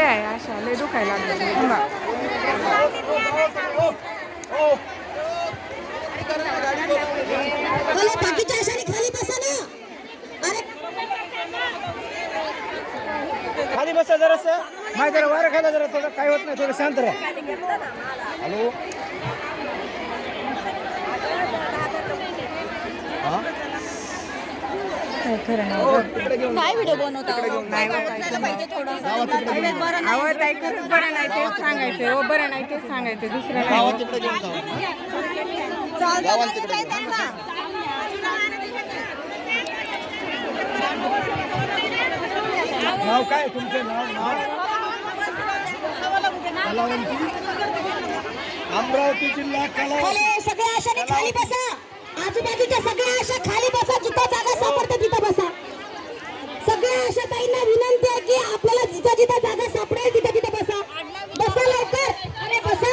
दुखले आहे? अशा लय दुखायला खाली बसा ना. अरे. खाली बसा जरास. माझ्या जरा वारं खायला जरा थोडं. काय होत नाही थोडं शांत राहा. हॅलो? काय खरं नाही हो, तिकडे घेऊन काय व्हिडिओ बनवता नाही हो, काय खरं. अहो ताई खरंच बरं नाही. तेच सांगायचं हो बरं नाही तेच सांगायचं दुसरं नाही. नाव काय तुमचं? नाव नाव? अमरावती जिल्हा खाली सगळ्या अशाने खाली बसा. आजूबाजूच्या सगळ्या अशा खाली बसा. आशाताईंना विनंती आहे की आपल्याला जिथं जिथं जागा सापडेल तिथं तिथं बसा. बसा लवकर. बसा.